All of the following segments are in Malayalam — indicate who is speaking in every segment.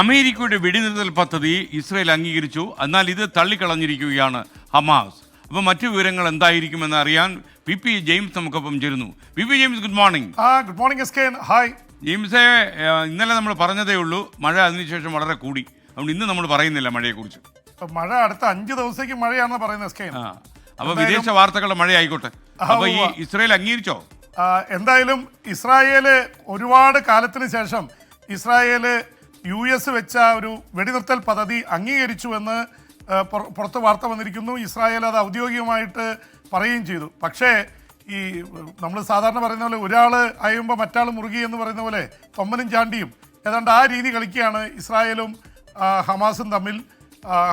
Speaker 1: അമേരിക്കയുടെ വെടിനിർത്തൽ പദ്ധതി ഇസ്രയേൽ അംഗീകരിച്ചു. എന്നാൽ ഇത് തള്ളിക്കളഞ്ഞിരിക്കുകയാണ് ഹമാസ്. അപ്പോൾ മറ്റു വിവരങ്ങൾ എന്തായിരിക്കുമെന്ന് അറിയാൻ വി പി ജെയിംസ് നമുക്കൊപ്പം ചേരുന്നു. V P James good morning.
Speaker 2: Good morning S K hi.
Speaker 1: ജെയിംസെ ഇന്നലെ നമ്മൾ പറഞ്ഞതേ ഉള്ളൂ മഴ അതിനുശേഷം വളരെ കൂടി. അതുകൊണ്ട് ഇന്ന് നമ്മൾ പറയുന്നില്ല മഴയെക്കുറിച്ച്.
Speaker 2: മഴ അടുത്ത അഞ്ച് ദിവസത്തേക്ക് മഴയാണെന്ന് പറയുന്നത് എസ് കെ
Speaker 1: ആ അപ്പോൾ വിദേശ വാർത്തകളുടെ മഴ ആയിക്കോട്ടെ. അപ്പൊ ഈ ഇസ്രായേൽ അംഗീകരിച്ചോ?
Speaker 2: എന്തായാലും ഇസ്രായേൽ ഒരുപാട് കാലത്തിന് ശേഷം ഇസ്രായേൽ യു എസ് വെച്ച ഒരു വെടിനിർത്തൽ പദ്ധതി അംഗീകരിച്ചു എന്ന് ആ, പുറത്ത് വാർത്ത വന്നിരിക്കുന്നു. ഇസ്രായേൽ അത് ഔദ്യോഗികമായിട്ട് പറയുകയും ചെയ്തു. പക്ഷേ ഈ നമ്മൾ സാധാരണ പറയുന്ന പോലെ ഒരാൾ അയുമ്പോൾ മറ്റാൾ മുറുകി എന്ന് പറയുന്ന പോലെ തൊമ്മനും ചാണ്ടിയും. ഏതാണ്ട് ആ രീതി കളിക്കുകയാണ് ഇസ്രായേലും ഹമാസും തമ്മിൽ.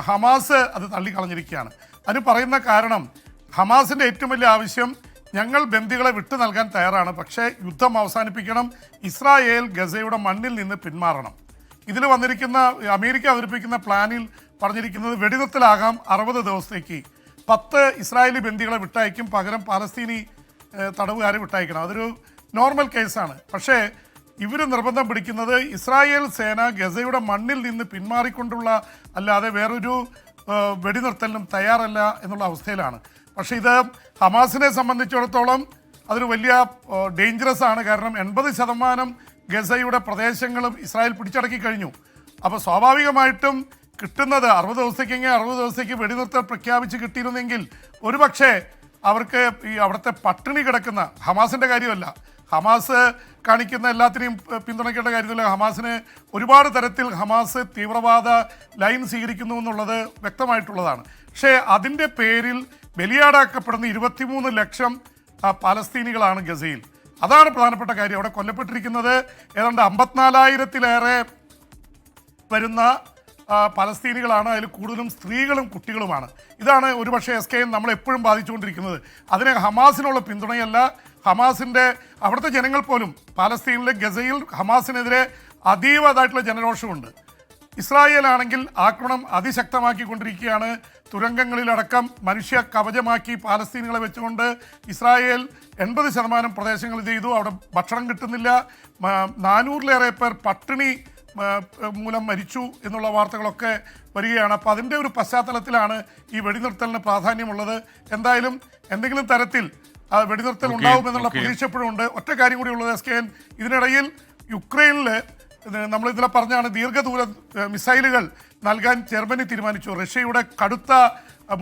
Speaker 2: ഹമാസ് അത് തള്ളിക്കളഞ്ഞിരിക്കുകയാണ്. അതിന് പറയുന്ന കാരണം ഹമാസിന്റെ ഏറ്റവും വലിയ ആവശ്യം ഞങ്ങൾ ബന്ദികളെ വിട്ടു നൽകാൻ തയ്യാറാണ്. പക്ഷേ യുദ്ധം അവസാനിപ്പിക്കണം. ഇസ്രായേൽ ഗസയുടെ മണ്ണിൽ നിന്ന് പിന്മാറണം. ഇതിൽ വന്നിരിക്കുന്ന അമേരിക്ക അവതരിപ്പിക്കുന്ന പ്ലാനിൽ പറഞ്ഞിരിക്കുന്നത് വെടിനിർത്തലാകാം അറുപത് ദിവസത്തേക്ക്. പത്ത് ഇസ്രായേലി ബന്ദികളെ വിട്ടയക്കും പകരം പാലസ്തീനി തടവുകാരെ വിട്ടയക്കണം. അതൊരു നോർമൽ കേസാണ്. പക്ഷേ ഇവർ നിർബന്ധം പിടിക്കുന്നത് ഇസ്രായേൽ സേന ഗസയുടെ മണ്ണിൽ നിന്ന് പിന്മാറിക്കൊണ്ടുള്ള അല്ലാതെ വേറൊരു വെടിനിർത്തലിനും തയ്യാറല്ല എന്നുള്ള അവസ്ഥയിലാണ്. പക്ഷേ ഇത് ഹമാസിനെ സംബന്ധിച്ചിടത്തോളം അതൊരു വലിയ ഡേഞ്ചറസ് ആണ്. കാരണം എൺപത് ശതമാനം ഗസയുടെ പ്രദേശങ്ങളും ഇസ്രായേൽ പിടിച്ചടക്കി കഴിഞ്ഞു. അപ്പോൾ സ്വാഭാവികമായിട്ടും കിട്ടുന്നത് അറുപത് ദിവസത്തേക്കെങ്കിൽ അറുപത് ദിവസത്തേക്ക് വെടിനിർത്തൽ പ്രഖ്യാപിച്ച് കിട്ടിയിരുന്നെങ്കിൽ ഒരുപക്ഷെ അവർക്ക് ഈ അവിടുത്തെ പട്ടിണി കിടക്കുന്ന ഹമാസിന്റെ കാര്യമല്ല. ഹമാസ് കാണിക്കുന്ന എല്ലാത്തിനെയും പിന്തുണയ്ക്കേണ്ട കാര്യമില്ല. ഹമാസിന് ഒരുപാട് തരത്തിൽ ഹമാസ് തീവ്രവാദ ലൈൻ സ്വീകരിക്കുന്നു എന്നുള്ളത് വ്യക്തമായിട്ടുള്ളതാണ്. പക്ഷേ അതിന്റെ പേരിൽ ബലിയാടാക്കപ്പെടുന്ന ഇരുപത്തിമൂന്ന് ലക്ഷം പാലസ്തീനികളാണ് ഗസയിൽ. അതാണ് പ്രധാനപ്പെട്ട കാര്യം. അവിടെ കൊല്ലപ്പെട്ടിരിക്കുന്നത് ഏതാണ്ട് അമ്പത്തിനാലായിരത്തിലേറെ വരുന്ന പലസ്തീനികളാണ്. അതിൽ കൂടുതലും സ്ത്രീകളും കുട്ടികളുമാണ്. ഇതാണ് ഒരുപക്ഷെ എസ് കെ നമ്മൾ എപ്പോഴും ബാധിച്ചുകൊണ്ടിരിക്കുന്നത്. അതിന് ഹമാസിനുള്ള പിന്തുണയല്ല. ഹമാസിന്റെ അവിടുത്തെ ജനങ്ങൾ പോലും പാലസ്തീനിലെ ഗസയിൽ ഹമാസിനെതിരെ അതീവതായിട്ടുള്ള ജനരോഷമുണ്ട്. ഇസ്രായേൽ ആണെങ്കിൽ ആക്രമണം അതിശക്തമാക്കിക്കൊണ്ടിരിക്കുകയാണ്. തുരങ്കങ്ങളിലടക്കം മനുഷ്യ കവചമാക്കി പാലസ്തീനുകളെ വെച്ചുകൊണ്ട് ഇസ്രായേൽ എൺപത് ശതമാനം പ്രദേശങ്ങൾ ചെയ്തു? അവിടെ ഭക്ഷണം കിട്ടുന്നില്ല. നാനൂറിലേറെ പേർ പട്ടിണി മൂലം മരിച്ചു എന്നുള്ള വാർത്തകളൊക്കെ വരികയാണ്. അപ്പോൾ അതിന്റെ ഒരു പശ്ചാത്തലത്തിലാണ് ഈ വെടിനിർത്തലിന് പ്രാധാന്യമുള്ളത്. എന്തായാലും എന്തെങ്കിലും തരത്തിൽ ആ വെടിനിർത്തൽ
Speaker 1: ഉണ്ടാവും
Speaker 2: എന്നുള്ള
Speaker 1: പ്രതീക്ഷപ്പെടുന്നുണ്ട്
Speaker 2: പ്രതീക്ഷ ഇപ്പോഴും ഉണ്ട്. ഒറ്റ കാര്യം കൂടി ഉള്ളത് എസ് കെ എൻ ഇതിനിടയിൽ യുക്രൈനിൽ നമ്മൾ ഇതിലെ പറഞ്ഞാണ് ദീർഘദൂര മിസൈലുകൾ നൽകാൻ ജർമ്മനി തീരുമാനിച്ചു. റഷ്യയുടെ കടുത്ത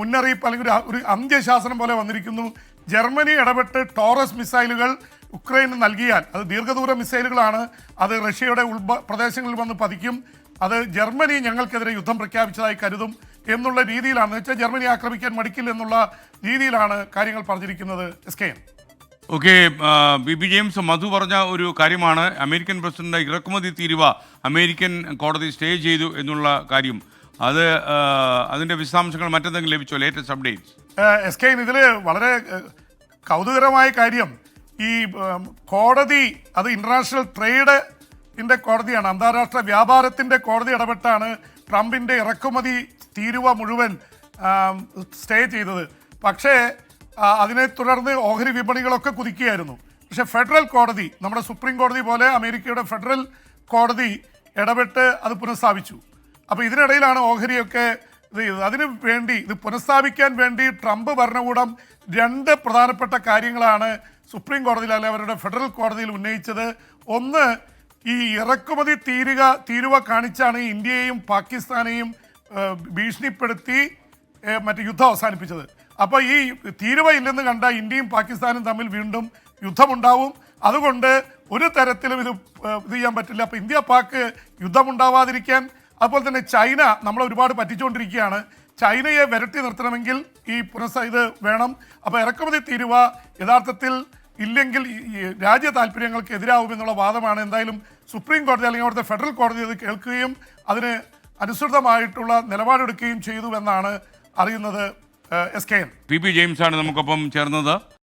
Speaker 2: മുന്നറിയിപ്പ് അല്ലെങ്കിൽ ഒരു അന്ത്യശാസനം പോലെ വന്നിരിക്കുന്നു. ജർമ്മനി ഇടപെട്ട് ടോറസ് മിസൈലുകൾ ഉക്രൈന് നൽകിയാൽ അത് ദീർഘദൂര മിസൈലുകളാണ് അത് റഷ്യയുടെ ഉൾബ പ്രദേശങ്ങളിൽ വന്ന് പതിക്കും. അത് ജർമ്മനി ഞങ്ങൾക്കെതിരെ യുദ്ധം പ്രഖ്യാപിച്ചതായി കരുതും എന്നുള്ള രീതിയിലാണ്. വെച്ചാൽ ജർമ്മനി ആക്രമിക്കാൻ മടിക്കില്ല എന്നുള്ള രീതിയിലാണ് കാര്യങ്ങൾ പറഞ്ഞിരിക്കുന്നത് S K
Speaker 1: okay B B James Madhu പറഞ്ഞ ഒരു കാര്യമാണ്. അമേരിക്കൻ പ്രസിഡന്റ് ഇറക്കുമതി തീരുവ അമേരിക്കൻ കോടതി സ്റ്റേ ചെയ്തു എന്നുള്ള കാര്യം. അത് അതിന്റെ വിശദാംശങ്ങൾ മറ്റെന്തെങ്കിലും ലഭിച്ചോ? ലേറ്റസ്റ്റ് അപ്ഡേറ്റ്സ്
Speaker 2: എസ് കെ ഇതിൽ വളരെ കൗതുകരമായ കാര്യം. ഈ കോടതി അത് ഇന്റർനാഷണൽ ട്രേഡ് ന്റെ കോടതിയാണ് അന്താരാഷ്ട്ര വ്യാപാരത്തിന്റെ കോടതി ഇടപെട്ടാണ് ട്രംപിന്റെ ഇറക്കുമതി തീരുവ മുഴുവൻ സ്റ്റേ ചെയ്തത്. പക്ഷേ അതിനെ തുടർന്ന് ഓഹരി വിപണികളൊക്കെ കുതിക്കുകയായിരുന്നു. പക്ഷേ ഫെഡറൽ കോടതി നമ്മുടെ സുപ്രീം കോടതി പോലെ അമേരിക്കയുടെ ഫെഡറൽ കോടതി ഇടപെട്ട് അത് പുനഃസ്ഥാപിച്ചു. അപ്പോൾ ഇതിനിടയിലാണ് ഓഹരിയൊക്കെ ഇത് ചെയ്തത്. അതിന് വേണ്ടി ഇത് പുനഃസ്ഥാപിക്കാൻ വേണ്ടി ട്രംപ് ഭരണകൂടം രണ്ട് പ്രധാനപ്പെട്ട കാര്യങ്ങളാണ് സുപ്രീം കോടതിയിൽ അല്ലെ അവരുടെ ഫെഡറൽ കോടതിയിൽ ഉന്നയിച്ചത്. ഒന്ന് ഈ ഇറക്കുമതി തീരുക തീരുവ കാണിച്ചാണ് ഇന്ത്യയെയും പാകിസ്ഥാനെയും ഭീഷണിപ്പെടുത്തി മറ്റു യുദ്ധം അവസാനിപ്പിച്ചത്. അപ്പോൾ ഈ തീരുവ ഇല്ലെന്ന് കണ്ട ഇന്ത്യയും പാകിസ്ഥാനും തമ്മിൽ വീണ്ടും യുദ്ധമുണ്ടാവും. അതുകൊണ്ട് ഒരു തരത്തിലും ഇത് ഇത് ചെയ്യാൻ പറ്റില്ല. അപ്പോൾ ഇന്ത്യ പാക്ക് യുദ്ധമുണ്ടാവാതിരിക്കാൻ അതുപോലെ തന്നെ ചൈന നമ്മളെ ഒരുപാട് പറ്റിച്ചുകൊണ്ടിരിക്കുകയാണ്. ചൈനയെ വിരട്ടി നിർത്തണമെങ്കിൽ ഈ പുനഃസ ഇത് വേണം. അപ്പോൾ ഇറക്കുമതി തീരുവ യഥാർത്ഥത്തിൽ ഇല്ലെങ്കിൽ രാജ്യ താല്പര്യങ്ങൾക്ക് എതിരാവുമെന്നുള്ള വാദമാണ്. എന്തായാലും സുപ്രീം കോടതി അല്ലെങ്കിൽ അവിടുത്തെ ഫെഡറൽ കോടതി അത് കേൾക്കുകയും അതിന് അനുസൃതമായിട്ടുള്ള നിലപാടെടുക്കുകയും ചെയ്തു എന്നാണ് അറിയുന്നത്. S K M.
Speaker 1: P P James ആണ് നമുക്കൊപ്പം ചേർന്നത്.